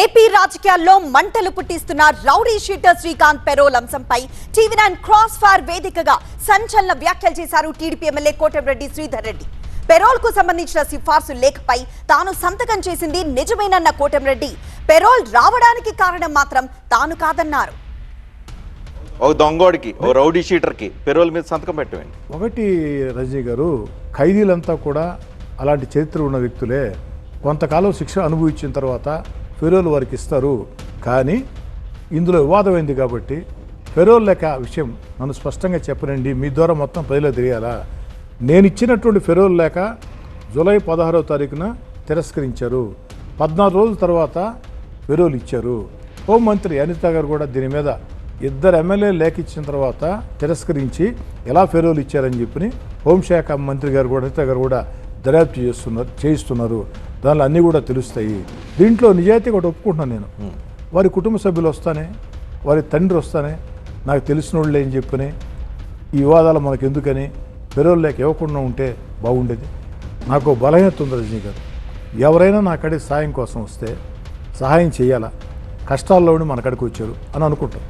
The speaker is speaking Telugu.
ఏపీ రాజకీయాల్లో మంటలు పుట్టిస్తున్న రౌడీ షీటర్ శ్రీకాంత్ పెరోల్ అంశంపై టీవీ నైన్ క్రాస్ ఫైర్ వేదికగా సంచలన వ్యాఖ్యలు చేశారు టీడీపీ ఎమ్మెల్యే కోటమిరెడ్డి శ్రీధర్ రెడ్డి. పెరోల్కు సంబంధించిన సిఫార్సు లేఖపై తాను సంతకం చేసింది నిజమేనన్న కోటమిరెడ్డి. పెరోల్ రావడానికి కారణం మాత్రం తాను కాదన్నారు. ఒక దొంగోడికి ఓ రౌడీ షీటర్కి పెరోల్ మీద సంతకం పెట్టండి ఒకటి రజనీ గారు ఖైదీలంతా కూడా అలాంటి చరిత్ర ఉన్న వ్యక్తులే కొంతకాలం శిక్ష అనుభవించిన తర్వాత ఫెరోల్ వారికి ఇస్తారు. కానీ ఇందులో వివాదమైంది కాబట్టి ఫెరోల్ లెక్క విషయం నన్ను స్పష్టంగా చెప్పనండి. మీ ద్వారా మొత్తం ప్రజలకు తెలియాలా? నేను ఇచ్చినటువంటి ఫెరోల్ లేక జూలై పదహారవ తారీఖున తిరస్కరించారు. పద్నాలుగు రోజుల తర్వాత ఫెరోల్ ఇచ్చారు. హోంమంత్రి అనిత గారు కూడా దీని మీద ఇద్దరు ఎమ్మెల్యే లేఖ ఇచ్చిన తర్వాత తిరస్కరించి ఎలా ఫెరోలు ఇచ్చారని చెప్పి హోంశాఖ మంత్రి గారు కూడా అనిత గారు కూడా దర్యాప్తు చేస్తున్నారు చేయిస్తున్నారు. దానిలో అన్నీ కూడా తెలుస్తాయి. దీంట్లో నిజాయితీ కూడా ఒప్పుకుంటున్నాను నేను. వారి కుటుంబ సభ్యులు వస్తానే వారి తండ్రి వస్తానే నాకు తెలిసిన వాళ్ళే అని చెప్పని ఈ వివాదాలు మనకు ఎందుకని ఫెరోల్ లేక ఇవ్వకుండా ఉంటే బాగుండేది. నాకు బలహీనత ఉంది రజనీ గారు. ఎవరైనా నా కాడికి సాయం కోసం వస్తే సహాయం చేయాలా? కష్టాల్లో ఉండి మన కాడికి వచ్చారు అని అనుకుంటాం.